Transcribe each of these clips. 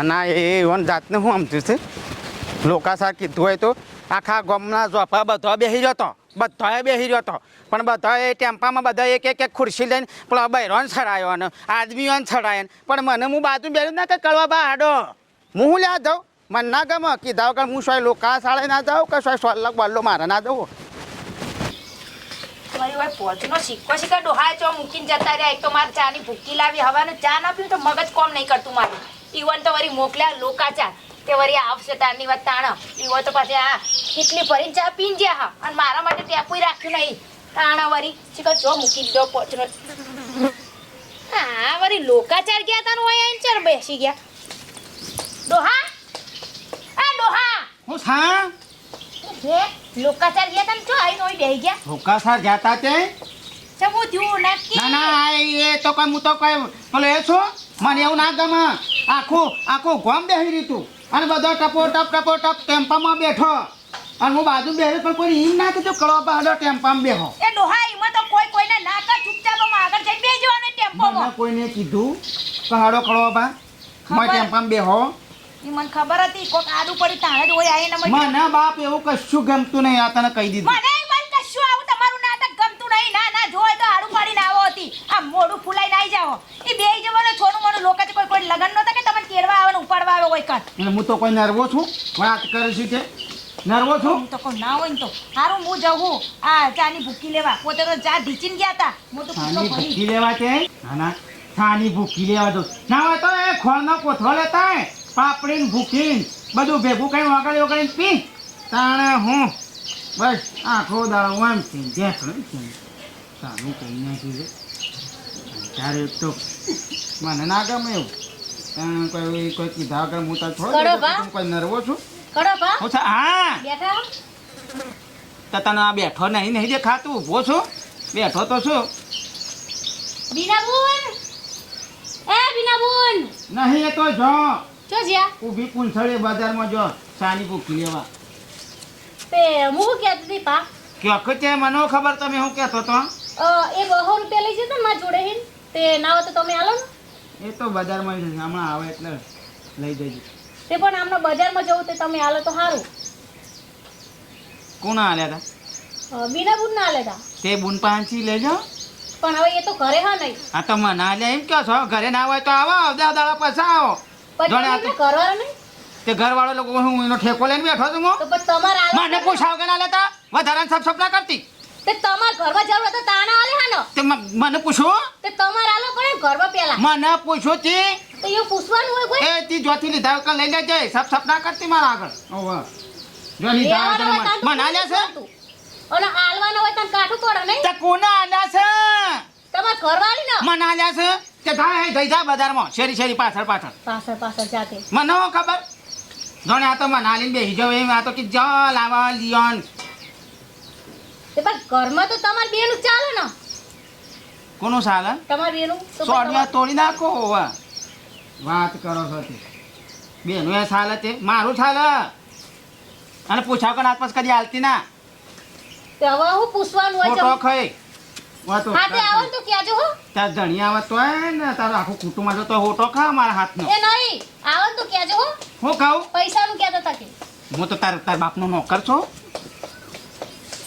ના ના એ એવન જાતને હું સમજુ છે. લોકા સા કીધું હોય તો આખા ગામના જોફા બધા બેસી હતો. બધાએ બેસી હતો. પણ બધાએ ટેમ્પામાં બધા એક એક એક ખુરશી લઈને પેલો બૈરોન છડાયો અને આદમીઓને છડાયો પણ મને હું બાજુ બેઠું ના કે કળવા બા હાડો. હું હું લ્યા જાઉં? મને ના ગમે. કીધા કે હું સોય લોકા સાળે ના જાઉં કે સોય સોલ્લક બલ્લો મારે ના જવું પોચનો સિક્કો સિક્કા મૂકીને જતા રહ્યા? એક તો મારે ચાની ભૂકી લાવી. હવાનું ચા ના પીવું તો મગજ કોમ નહીં કરતું મારું. ઈવન તો વરી મોકલ્યા લોકાચાર તે વરી આવશે તારની વાત તાણ. ઈવો તો પાછી આ કેટલી ભરીને ચા પીન જ્યા હા. અને મારા માટે ટેપુય રાખ્યું નહીં. તાણા વરી. શીખર જો મૂકી દીધો પોચનો હા વરી લોકાચાર ગયા તાનું હોય આઈને ચાર બેસી ગયા. ડોહા? આ ડોહા! હું લોકાચાર ગયા તાને જો આઈને હોય બેહી ગયા. જાતા તે ચમુ થયું નક્કી? ના ના એ તો કઈ હું તો કઈ એ છું? મને એવું ના ગમે. આખું આખું ગોમ બેહી રીતું અને બધો ટપો ટપ ટપો ટપ ટેમ્પામાં બેઠો. અને હું બાજુ બેઠો પણ કોઈ એમ ના કીધું કળવા બહાડો ટેમ્પામાં બેહો. એ ડોહા એમાં તો કોઈ કોઈને ના કર ચૂપચાપ આગળ જઈ બેસી જવાનું ટેમ્પોમાં. કોઈને કીધું કહાડો કળવા બા. મેં ટેમ્પામાં બેહો. મને ખબર હતી કોક આડું પડી તાણે જ હોય મને મને બાપ એવું કશું ગમતું નહીં આ તને કહી દીધું. નહીં ના ના જોય તો આડું પાડીને આવો હતી. આ મોઢું ફૂલાઈને આવી જાઓ. એ બે જવાનો છોનું મોનું લોકો કોઈ કોઈ લગન નતા કે તમને કેરવા આવે ને ઉપાડવા આવે હોય કર એટલે હું તો કોઈ નર્વો છું વાત કરે છે કે નર્વો છું? હું તો કહું ના હોય ને તો. હારું હું જવું આ ચાની ભૂકી લેવા. પોતે તો ચા ઢીચીને ગયા હતા. હું તો ચાની ભૂકી લેવા કે? ના ના. ચાની ભૂકી લેવા દો ના હોય તો એ ખોળનો કોથળો લેતા પાપડીને ભૂકીને બધું ભેગું કઈ વગાડી વગાડીને પી. તાણે હું. બસ આખો દાડો એમ છે છે સારું કહી નાખ્યું છે. ત્યારે તો મને ના ગમે એવું. તાણે કોઈ કોઈ કીધા વગર હું તાર થોડો કોઈ નર્વો છું. હું હા. બેઠા તો તને આ બેઠો નહીં નહીં દેખાતું. ઊભો છું. બેઠો તો છું. બીનાબુન. એ બીનાબુન. નહીં એ તો જો. જો જ્યા. ઊભી પૂંછડી બજારમાં જો સાની ભૂખી લેવા. તે હું કહેતી હતી પા ક્યાંક કે મને ખબર તમે હું કહેતો તો? એ બહો રૂપિયા લઈ જતો ને મારા જોડે હે તે ના હોય તો તમે આલો ને. એ તો બજારમાં જ છે. હમણાં આવે એટલે લઈ જજો. તે પણ આમનો બજારમાં જવું તે તમે આલો તો સારું કોણ આલ્યા હતા બીના બુન ના આલ્યા તા. તે બુન પાંચી લેજો. પણ હવે એ તો ઘરે હા નહીં. આ તો મને આલ્યા એમ કહો છો ઘરે ના હોય તો આવો અડધા દાડા પાછા આવો. પછી તો- નહીં. તે ઘરવાળો લોકો હું એનો ઠેકો લઈને બેઠો છું હું. તો તમારા તમારે મને પૂછાવ કે ના લેતા? વધારાને સબ સપના કરતી? તે તમાર ઘરમાં જરૂર હતા તો તાણા આલે હાનો તે મને પૂછો? તે તમારે આલો પણ ને ઘરમાં પેલા. મને પૂછો તે? તો એવું પૂછવાનું હોય કોઈ? એ તી જોથી લીધા કા લઈ લેજે. સબ સપના કરતી મારા આગળ. ઓવે. જો લીધા મને- આલે છે? ઓલો આલવાનો હોય તો કાઠું પડે નહીં? તે કોના આલ્યા છે? તમાર ઘરવાળી ને મને આલ્યા છે? તે થાય જઈ જા બજારમાં. શેરી શેરી પાછળ પાછળ. પાછળ પાછળ જાતે. મને ખબર? જોણે આ તો મને આલીને બેસી જાવ એમ. આ તો કે જ લાવા લિયોન તે પણ ઘરમાં તો તમાર બેનું ચાલે ને. કોનું ચાલે? તમાર બેનું? તો સોડિયા તોડી નાખો ઓવે. વાત કરો છો તે. બેનું એ ચાલે તે મારું ચાલે. અને પૂછાવ કે આસપાસ કદી હાલતી ના? તે હવે હું પૂછવાનું હોય છે ખાઈ. વાતો હા આવો તો કહેજો હો. તાર ધણી આવે તો ને તારું આખું કુટુંબ આવે તો હોટો ખા મારા હાથનો. એ નહીં આવો તો કહેજો હો. હું ખાઉં? પૈસાનું કહેતા હતા હું તો તાર તાર બાપનો નોકર છો.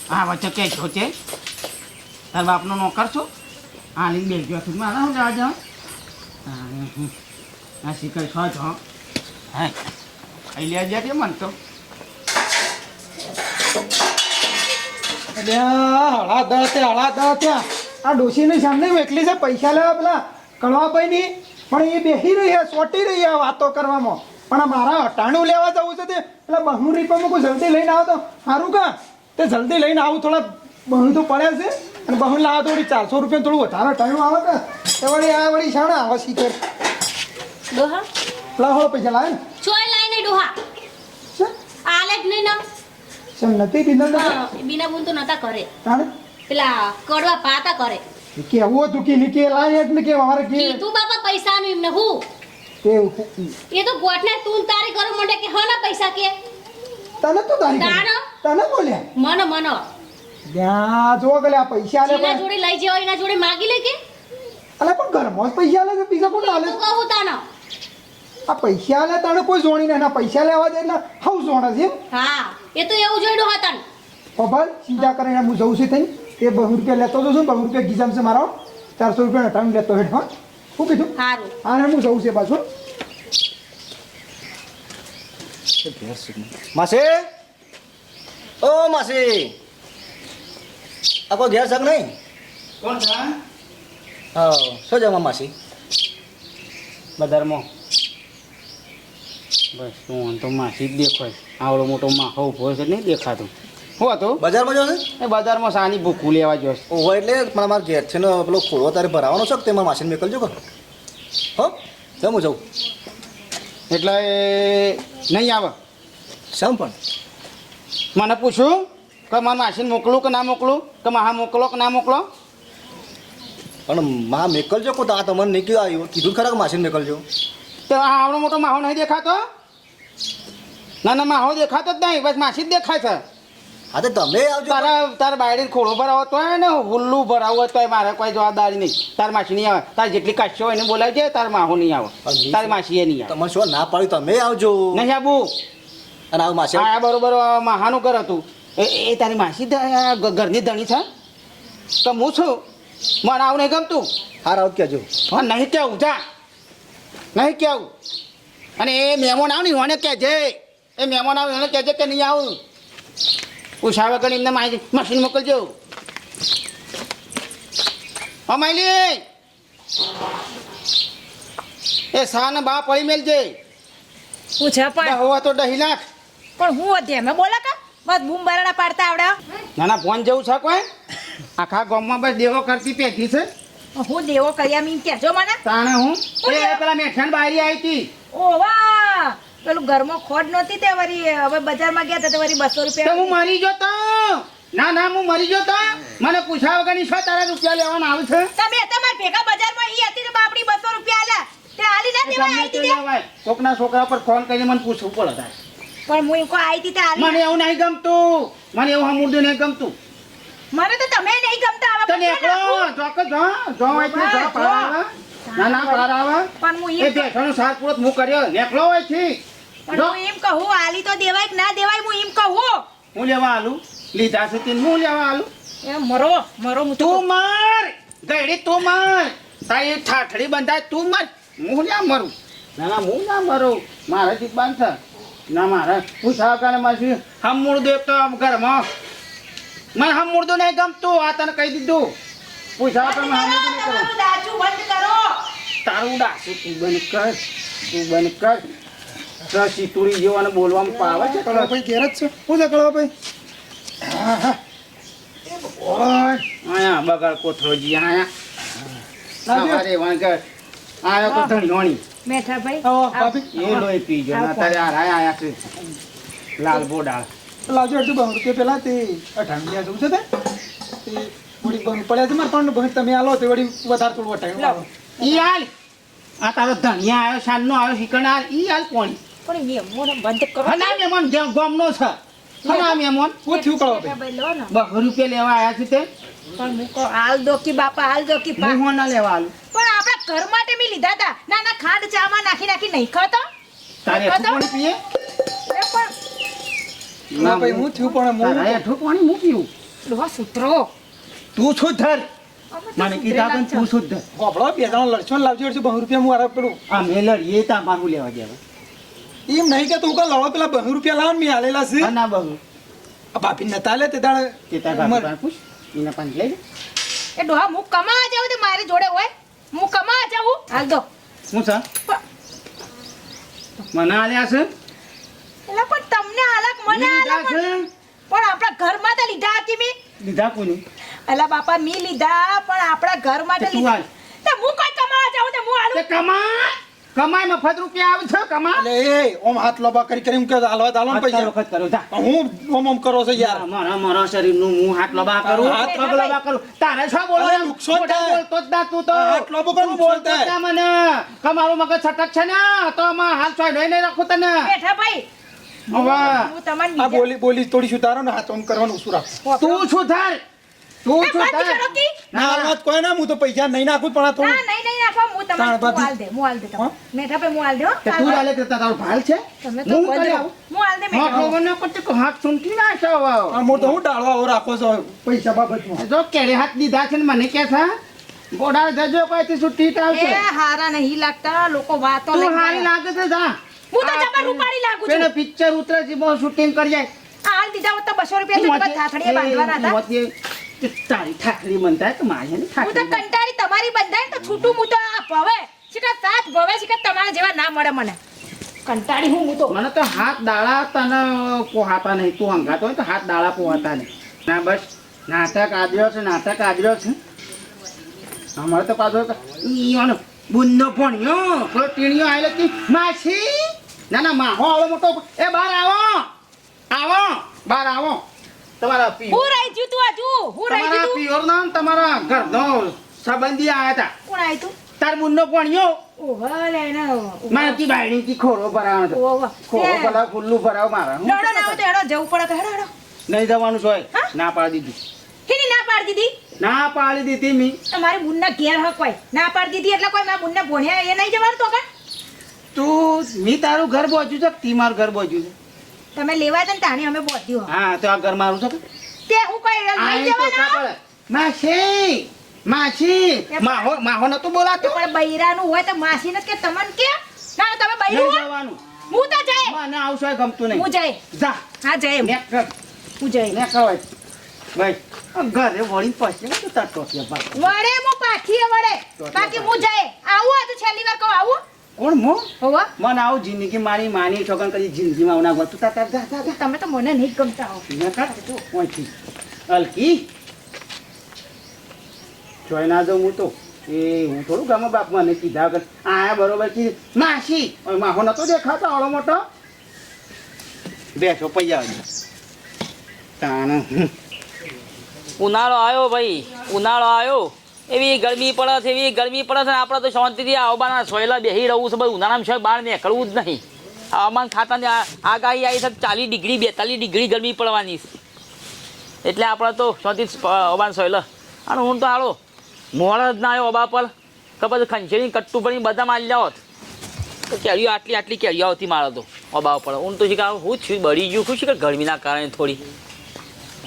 આ વચ્ચે કે છો છે તાર બાપનો નોકર છો હા લઈને બેસી ગયો છું મારા હું જવા જાઉં હા, શીખર છો છો હા. ખાઈ લેવા જાય મન તો. એટલે હળા દળ તે હળા ત્યાં આ ડોશીની સામે એકલી છે પૈસા લેવા પેલા. કળવાભાઈની પણ એ બેસી રહી છે રહી વાતો કરવામાં. પણ મારા અટાણું લેવા જવું છે પેલા બહુ રીપા મૂકું જલ્દી લઈને આવો તો. સારું કા? તે જલ્દી લઈને આવું થોડા બહુ તો પડ્યા છે. અને બહુ લાવો વળી ચારસો રૂપિયા થોડું વધારે ટાઈમ આવે ને તો વળી આ વળી શાણા આવે શીખર. ડોહા? લાવો પૈસા લાવે ને. ચોય લાઈને ડોહા? આલે જ નહીં ના. છે નથી બિના ના? બીના બુન તો નતા કરે. પેલા કડવા પાતા કરે. કેવું હતું કે નીકે લાય એટલે ને કે મારે કે? તું બાપા પૈસાનું એમને હું? એ તો ગોઠને તું ને તારી કરો મંડે કે હા ના પૈસા કે? તને તો તારી તાણે? તને બોલ્યા મનો મનો. ત્યાં જો કે આ પૈસા લે એના જોડે લઈ જવા એના જોડે માગી લે કે? અલે પણ ઘરમાં જ પૈસા લે છે બીજા કોણ આલે? તો કહું તાનો. આ પૈસા લે તને કોઈ જોણી નહીં ના પૈસા લેવા દે એટલે હવ જોણે છે હા એ તો એવું જોઈડું હતા ખબર ચિંતા કરીને હું જઉં છું તઈ એ બહુ રૂપિયા લેતો તો છું બહુ રૂપિયા ગીજામ છે મારો? ચારસો રૂપિયા ટાઈમ લેતો હેઠ હા. શું કીધું? સારું હા હું જઉં છું પાછું. માસી! ઓ માસી. આ કોઈ ઘેર શક નહીં? કોણ છે હા? શું જમા માસી? બજારમાં. બસ શું તો માસી જ દેખાય. આવડો મોટો માહો ઊભો છે નહીં દેખાતો. હું હતું? બજારમાં જો એ બજારમાં સાની ભૂખું લેવા જો ઓહો એટલે પણ અમારે ઘેર છે ને પેલો ખોળો તારે ભરાવાનો છે તેમાં માસીને મેકલજો કરો હો જમું જવું. એટલે નહીં આવે? સમ પણ. મને પૂછ્યું કે મારે માસીને મોકલું કે ના મોકલું? કે મહા મોકલો કે ના મોકલો? પણ મા મેકલજો કો તો આ તમને નહીં કીધું આવ્યું. કીધું ખરા કે માસીને મેકલજો? તો આ આવડો મોટો માહો નહીં દેખાતો? ના ના માહો દેખાતો જ નહીં બસ માસી જ દેખાય છે. હા તો તમે આવજો. તારા તારા બાયડી ખોળો ભરાવો તો ને હુલ્લું ભરાવો તો મારે કોઈ જવાબદારી નહીં. તાર માસી નહીં આવે. તાર જેટલી કાશ્યો એને બોલાવજે તાર માહો નહીં આવે. તારી માસી એ નહીં આવે. તમે શું ના પાડ્યું? તમે આવજો. નહીં આબુ. અને આવું માસી આ બરોબર મહાનું ઘર હતું. એ એ તારી માસી ઘરની ધણી છે? તો હું છું? મને આવું નહીં ગમતું? હાર આવું કહેજો. હા નહીં કેવું જા. નહીં કેવું અને એ મહેમાન આવ ને એને કહેજે. એ મહેમાન આવે એને કહેજે કે નહીં આવું. પૂછા વગર એમને માહિતી મશીન મોકલજો. અમાયલી એ સાને બા પડી મેલજે. પૂછે પણ હોવા તો દહી નાખ. પણ હું અમે બોલા કા બસ બૂમ બરાડા પાડતા આવડે ના ના ફોન જેવું છે કોઈ? આખા ગામમાં બસ દેવો કરતી પેઠી છે. હું દેવો કર્યા મીન કેજો મને. તાણે હું? એ? પેલા મેઠાણ બારી આવી હતી. ઓવા પેલું ઘરમાં ખોટ નહોતી તે વરી હવે બજારમાં ગયા તા તો વરી બસો રૂપિયા હું મરી જતો. ના ના હું મરી જતો. મને પૂછ્યા વગરની છ તારા રૂપિયા લેવાના આવે છે? તમે તમાર ભેગા બજારમાં ઈ હતી તો બાપડી બસો રૂપિયા આલ્યા. તે આલી ના દેવાય તે તે? કોકના છોકરા પર ફોન કરીને મને પૂછવું પડે તારે. પણ હું આઈ હતી તે મને એવું નહીં ગમતું. મને એવું હમુરદું નહીં ગમતું. મને તો તમે નહીં ગમતા આવા તને એકલો? જોક જો જો છે જો બસ, ના ના પાર આવે. પણ હું એ બેઠાનો સાત પૂરત હું કર્યો નીકળો હોય છે પણ હું એમ કહું આલી તો દેવાય કે ના દેવાય હું એમ કહું. હું લેવા આલું? લીધા છે તીન હું લેવા આલું? એ મરો મરો હું તું માર! ગઈડી તું માર! તારી ઠાઠડી બંધાય તું માર! હું ના મરું? ના ના હું ના મરું. મારા જીત બાંધ ના મારે. પૂછા કાને માસી હમ મૂળ દેવ તો આમ ઘરમાં. મને હમ મૂળતું નહીં ગમતું આ તને કહી દીધું. પૂછા તમે હમ મૂળતું નહીં કરું દાચું બંધ કરો. તારું ડાસું તું બંધ કર તું બંધ કર. રસી તુરી જેવાને બોલવામાં પાવે છે કળવા ભાઈ ઘેર જ છે? હું છે કળવા ભાઈ? હા હા. આયા બગાડ કોથરોજી આયા. લાવજો. સવારે વાંકર આયો કોથળી ધણોણી મેઠા ભાઈ આવો. ભાભી. એ લોહી પીજો ના તારે આ રાય આયા છે. લાલ બોડાળ લાવજો અડધું બહુ રૂપિયા પેલા તે અઠાણું જવું છે તે. તે બંધ પડ્યા છે મારે પણ બંધ તમે આલો તે વળી વધારે થોડું અઠાણું ઈ હાલ. આ તારો ધણિયા આવ્યો સાંજનો આવ્યો શીકણ હાલ. ઈ હાલ કોણ. પણ એ બંધ કરો. હના મેમન જેમ ગામનો છે. હના મેમન. શું થયું કળવા મેઠા ભાઈ ભાઈ લો ને. બસો રૂપિયા લેવા આયા છે તે. પણ હું હાલ દો કી બાપા હાલ દો કી હું હોના લેવા આલું. પણ આપણા ઘર માટે મેં લીધા હતા ના ના ખાંડ ચામાં નાખી નાખી નહીં ખાતો. તારે ખાતો? પીએ? પણ ના ભાઈ હું થયું પણ તારે હું હેઠું પાણી મૂક્યું ડોહા સૂત્રો. તું શું ધર મને કીધા પણ તું છો. શું ધર હોભળો બે જણા લડશો લાવજો અડધું બહુ રૂપિયા હું આરા પેલું આ મેલર એ તા મારું લેવા ગયા એમ નહીં કે તું કા લડો પેલા બહુ રૂપિયા લાવો ને મેં આલેલા છે. ના બહુ. આ ભાભી નતા લે તે દાડે. તે તાર બાપુ પૂછ. એના પાંચ લઈ લે. એ ડોહા મુક કમા જાઉં તે મારી જોડે હોય. હું કમા જાઉં? હાલ દો. હું સર મને આલ્યા છે? એટલે પણ તમને આલક મને પણ આપણા ઘર માટે લીધા હતી મેં. લીધા કોની અલા બાપા મી લીધા પણ આપણા ઘર માટે લીધા. હાલ. હું કઈ કમા જાઉં? તે હું આલું કમાય કમાય મફત રૂપિયા આવે છે કમા એટલે એ ઓમ હાથ લોબા કરી કરી એમ કે હાલવા દાલો પૈસા. વખત કરો જા. હું ઓમ ઓમ કરો છે યાર. મારા મારા શરીરનું હું હાથ લબા કરું? હાથ પગ લબા કરું? તારે શું બોલો? નુકસાન બોલતો જ ના તું તો. હાથ લબો કરું બોલતા જ મને. કમારું મગજ છટક છે ને? તો આમાં હાલ ચોય નહીં રાખું તને. બેઠા ભાઈ. હવે. હું તમને આ બોલી બોલી થોડી સુધારો ને હાથ ઓમ કરવાનું સુરા તું સુધાર. તું કી. ના હાલમાં કોઈ ના હું તો પૈસા નહીં નાખું પણ આ ના નહીં નહીં નાખો હું તમારે તાણ હું બાજુ. આલ દે હું દે તમને. મેઠા ભાઈ હું દે કે તું ચાલે કે તારો ભાલ છે? તમે તો હું બંધ કરી રહો. આવું. હું આલ દે મેઠા ખબર ના પડતી કે હાથ સૂંટી ના છે હવે. આ મોટો હું ડાળવા આવો રાખો છો પૈસા બાબતમાં? જો કેળે હાથ દીધા છે ને મને કે છે ગોડાળ જજો કોઈથી છૂટી આવશે? એ હારા નહીં લાગતા લોકો વાતો તું લઈને હારી લાગે છે જા. હું તો જબર રૂપાળી લાગુ છું. પેલે પિક્ચર ઉતરે છે બહુ શૂટિંગ કરી જાય. હાલ દીધા હોત તો રૂપિયા તો થાથડીએ બાંધવાના હતા. હતા તારી ઠાકરી મનતા તો મારે ને હું તો કંટાળી તમારી બંધાય તો છૂટું હું તો આ ભવે શીખા સાત ભવે છે કે તમારા જેવા ના મળે મને. કંટાળી હું હું તો મને તો હાથ દાળા તને પોહાતા નહીં. તું હંગાતો હોય તો હાથ દાળા પોહાતા નહીં. ના બસ નાટક આદર્યો છે નાટક આદર્યો છે. અમારે તો પાછો ઈયોનો બુંદો ભણ્યો. પેલો ટીણીયો આવેલો કે માસી ના ના માહો આવડો મોટો. એ બહાર આવો. આવો બહાર આવો. તમારા પી હું રહી જ્યું તું આજુ હું રહી જ્યું તમારા પિયરનો ને તમારા ઘરનો સંબંધી આવ્યા હતા. કોણ આવ્યું તું? તાર બુંદો ભણ્યો ઓહો લે ને મારથી બાયડીથી ખોરો ભરાવ હતો. ઓહો ખોરો ભરાવ ખુલ્લું ભરાવ મારે. હું ડોડો ના તો હેડો જવું પડે તો હેડો હેડો. નહીં જવાનું છોય? ના પાડી દીધી. કેની ના પાડી દીધી? ના પાડી દીધી મી. તમારી બુનના ઘેર હક હોય. ના પાડી દીધી એટલે કોઈ મારા બુનને ભણ્યા એ નહીં જવાનું તો કણ તું મી તારું ઘર બોજ્યું છે તી મારું ઘર બોજ્યું છે? તમે લેવા હતા ને તાણી અમે પહોંચ્યું હા તો આ ઘર મારું છે તે હું કઈ લઈ જવાના? માસી માસી માહો માહો નતું તો બોલાતું પણ બૈરાનું હોય તો માસીને કે તમને કે? ના ના, તમે બૈરું જવાનું. હું તો જાય મને આવશો ગમતું હું નહીં જાય જા. હા. નેક કર હું જાય નેક કર ભાઈ ઘરે વળી પછી તો તાર ટોટિયા વળે વડે હું પાછી વળે. બાકી હું જાય આવું આ તો છેલ્લી વાર કહું આવું. કોણ મો? હોવા. મને આવું જિંદગી મારી માની છોકન કરી જિંદગીમાં આવું ના ગોતું તા તા જા તમે તો મને નહીં ગમતા હો. ના કાઢ તો ઓયથી. અલકી. જોઈ ના જાઉં હું તો. એ હું થોડું ગામ બાપ મને કીધા વગર. આયા બરોબર કી માસી. ઓય માહો નતો દેખાતો આવડો મોટો? બેઠો પૈયા તાણ. ઉનાળો આવ્યો ભાઈ. ઉનાળો આવ્યો. એવી ગરમી પડે છે એવી ગરમી પડે છે આપણે તો શાંતિથી આવવાના સોયલા બેસી રહવું છે, બધું ઉનાળામાં છે, બહાર નીકળવું જ નહીં. હવામાન ખાતાની આગાહી આવી છે ચાલીસ ડિગ્રી, બેતાલીસ ડિગ્રી ગરમી પડવાની એટલે આપણે તો શાંતિ હવામાન સોયલા. અને હું તો હાલો મોડ જ ના આવ્યો અબા પર. તો પછી ખંચેરી કટ્ટુ પડી બધા મારી હોત. તો કેરીઓ આટલી આટલી કેરીઓ આવતી મારે તો અબા પર. હું તો શીખા, હું છું, બળી ગયું ખુશ કે ગરમીના કારણે થોડી.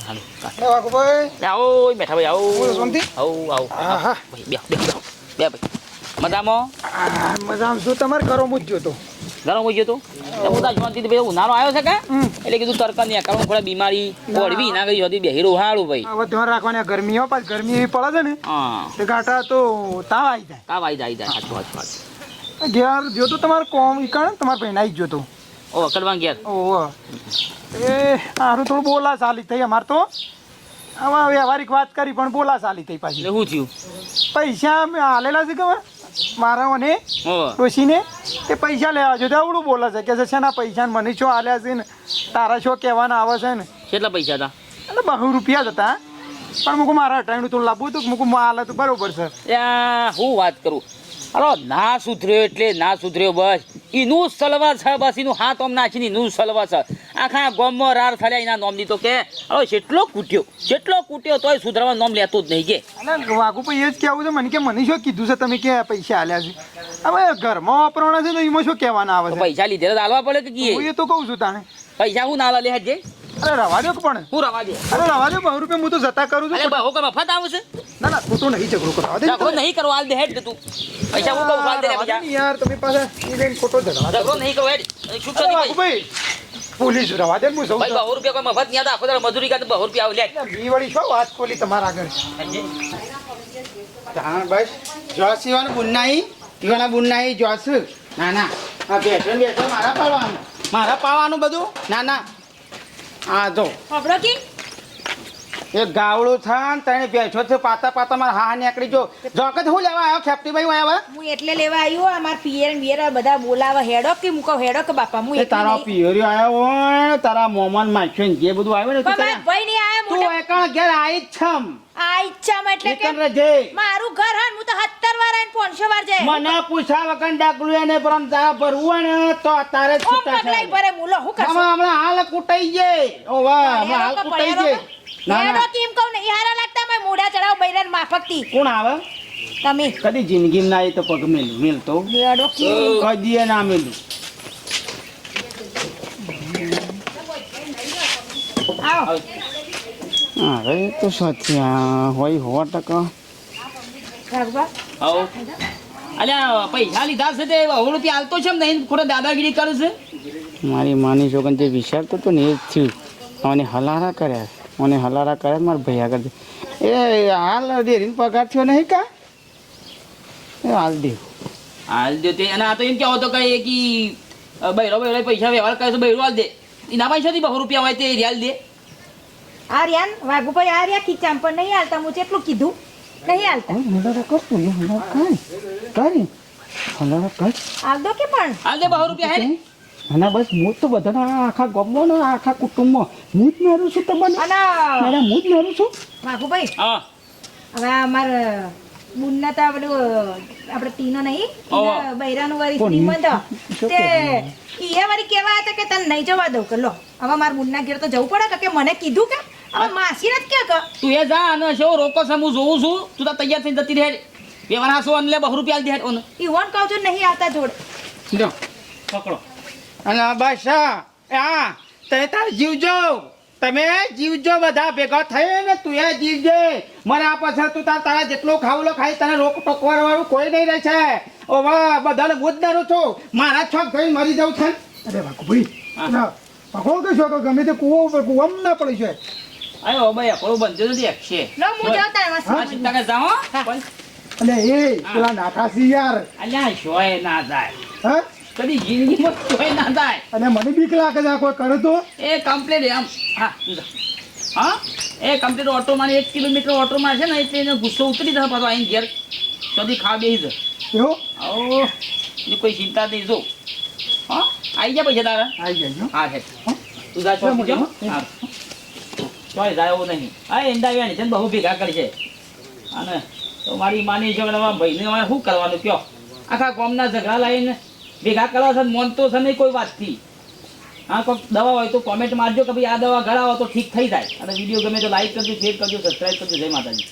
હાલો કાઢ. એ વાઘુભાઈ આવો બેઠા ભાઈ આવો શાંતિ? આવો આવો આહા. ભાઈ બે બે બે બે ભાઈ મજામાં મજામાં શું તમારે ઘરો હું જોતો ગરમ હોય ગયો તો તો હું તાર શાંતિથી ભાઈ ઉનાળો આવ્યો છે કે એટલે કીધું તરકા ને કારણ થોડા બીમારી ઓળવી ના ગઈ હતી હારું ભાઈ હવે ધ્યાન રાખવાની ગરમી હો પાછી ગરમી એવી પડે છે ને હા તે તો તાવ આવી જાય કામ આવી જાય સાચું સાચું ઘેર જોતો તમારે કોમ તમારે ભાઈ નાઈ જ જોતો ઓ અકડવા ઘેર ઓહો એ સારું થોડું બોલા ચાલી થઈ અમારે તો. હવે વ્યવહારિક વાત કરી પણ બોલા ચાલી થઈ પાછી. શું થયું? પૈસા અમે હાલેલા છે ખબર? મારા મને ડોશીને. તે પૈસા લેવા છે તો આવડું બોલે છે કે છે ના પૈસા મને શું હાલ્યા છે ને? તારા શું કહેવાના આવે છે ને? કેટલા પૈસા હતા? એટલે બહુ રૂપિયા જ હતા. પણ મૂકું મારા અટાણું તું લાવવું હતું મૂકું તો બરોબર છે. ત્યાં હું વાત કરું? અરે ના સુધર્યો એટલે ના સુધર્યો બસ. એનું સલવા છે બસ એનું હાથ ઓમ નાખીને એનું સલવા છે. આખા ગોમમાં રાર થયા એના નોમની તો કે હવે જેટલો કૂટ્યો જેટલો કૂટ્યો તોય સુધરવા નોમ લેતો જ નહીં કે. વાઘુ ભાઈ એ જ કહેવું છે મને કે મને શું કીધું છે તમે કે પૈસા હાલ્યા છે? હવે ઘરમાં વાપરવાના છે તો એમાં શું કહેવાના આવે છે? પૈસા લીધે તો હાલવા પડે કે એ તો કહું છું તાણે. પૈસા હું ના લે હજે? અરે રવા દો પણ હું રવા દે અરે રવા બહુ રૂપિયા હું તો જતા કરું છું. છું બહુ કે મફત આવું છે? ના ના તું તો નહીં ઝઘડો કરવા દે ઝઘડો નહીં કરવા દે હેડ તું. પૈસા હું કહું હાલ દે બીજા યાર તમે પાસે એ લઈને ખોટો ઝઘડો ઝઘડો નહીં કરવો હેડ. શું અરે ભાઈ પોલીસ રવા દે હું સૌ ભાઈ બહુ રૂપિયા કોઈ મફત ન્યા આખો દાડો મજૂરી કાઢે બહુ રૂપિયા આવ લે. બી વળી શું વાત ખોલી તમારા આગળ? તાણ બસ. ઈવાને બુન્નાઈ ઈવાના બુન્નાઈ જોસ ના ના. આ બેઠો બેઠો મારા પાડવાનું. મારા પાવાનું બધું? ના ના. આ જો. ખબરો કી એ ગાવડું થાન તને બેઠો છે પાતા પાતા મારા હા નીકળી જો જોકત હું લેવા આવ્યો? ખેપટી ભાઈ હું આવ્યા? હું એટલે લેવા આવ્યો અમાર પિયર ને બિયર બધા બોલાવા. હેડો કે મુકો હેડો કે બાપા હું તારા પિયર પિયરી આવ્યો હોય તારા મોમન માખ્યો ને જે બધું આવ્યું ને તું તારા- ભાઈ નહીં આયા તું એકણ ઘેર આઈ છમ. આઈ છમ એટલે કે મારું ઘર હન હું તો 70 વાર આઈને 500 વાર જાય. મને પૂછા વગર ડાકલું એને પરમ તારા ભરવું ને તો તારે છૂટા પગલાઈ ભરે મુલો હું કરું હમણાં હમણાં હાલ કુટાઈ જાય ઓ વાહ હમણાં હાલ કુટાઈ જાય ના, હેડો ના. કેમ કહું ને ઈહારા લાગતા મેં મોઢા ચડાવ બૈરાન માફકથી. કોણ આવે? તમે. કદી જિંદગીમાં ના એ તો પગ મેલું મેલતો. હેડો કેમ કદી ના મેલું. આવો. અરે તો સત્યા હોય સો ટકા. આવો. હવ અલ્યા પૈસા લીધા છે તે બહુ રૂપિયા હાલતો છે નહીં ખોટા દાદાગીરી કરે છે? મારી માની છોકન જે વિચારતો હતો ને એ જ થયું. મને હલારા કર્યા મને હલારા કરે મારા ભૈયા કરી એ હાલ દેરીન પગાર થયો નહીં કા? એ હાલ દે. હાલ દે તે. અને આ તો એમ કહેવો તો કઈ કે બૈરો બૈરો પૈસા વ્યવહાર કરે તો બૈરો હાલ દે. એના પૈસાથી બહુ રૂપિયા હોય તે રિયાલ દે. આર્યાન વાઘુભાઈ આર્યા ખીચામ પણ નહીં હાલતા. હું જેટલું કીધું નહીં હાલતા. હલારા કર તું હલારા કર. કરી હલારા કર. હાલ દો કે પણ. હાલ દે બહુ રૂપિયા હે? અને બસ હું તો બધાના આખા ગામમાં ને આખા કુટુંબમાં. હું જ મારું છું તમને અને હું જ મેરું છું? વાઘુભાઈ હા. હવે અમાર બુનના તો આપણે આપણે તીનો નહીં બૈરાનું વારી નિમંત તે ઈએ વારી કેવા હતા કે તને નહીં જવા દઉં કે લો હવે મારા બુનના ઘેર તો જવું પડે કે મને કીધું કે? હવે માસી જ કે કે? તું એ જા અને શું રોકો છે હું જોઉં છું. તું તો તૈયાર થઈને જતી રહે. વ્યવહાર હાસો અને લે બહુ રૂપિયા દે ઓન ઈ ઈવન કહું છું નહીં આવતા જોડ. જો પકડો. અને બસ આ તમે તે તાર જીવજો તમે જીવજો બધા ભેગા થઈ ને તું એ જીવજે મારા પાછળ તું તાર તારા જેટલું ખાવું લો ખાઈ તને રોક ટોકવાર વાળું કોઈ નહીં રહે છે. ઓ વાહ બધાને હું જ ડરું છું. મારા છોક થઈ મરી જાઉં છે. અરે વાઘુભાઈ ના પકડો કે છો કે ગમે તે કૂવો કૂવામાં ના પડી છે. અરે ભાઈ આપણું બંધ નથી અક્ષે લો હું જાઉં તારે મસ્ત કરે જાઓ પણ અને એ પેલા નાકાસી યાર. અલ્યા શોય ના જાય હા? કદી જિંદગીમાં કોઈ ના થાય. અને મને બીક લાગે છે આ કોઈ કરે તો? એ કમ્પ્લેટ એમ હા. હા? એ કમ્પ્લીટ ઓટોમાં એક કિલોમીટર ઓટોમાં છે ને એટલે એને ગુસ્સો ઉતરી જશે પાછો અહીં ઘેર. સુધી ખા બેસી જશે એવો? ઓ એની કોઈ ચિંતા નહીં જો. હા? આવી ગયા પૈસા તારા? આવી જાય હા. છે. તું જા છો જો હા. ચોય જાય એવું નહીં. હા એંડા વેણી છે ને બહુ ભેગા કરશે અને તો મારી માની છે ભાઈને શું કરવાનું કયો? આખા ગામના ઝઘડા લાવીને ભેગા કરવા છે મોનતો છે નહીં કોઈ વાતથી. હા કોઈક દવા હોય તો કોમેન્ટ મારજો કે ભાઈ આ દવા ઘડાવો તો ઠીક થઈ જાય. અને વીડિયો ગમે તો લાઈક કરજો શેર કરજો સબસ્ક્રાઈબ કરજો. જય માતાજી.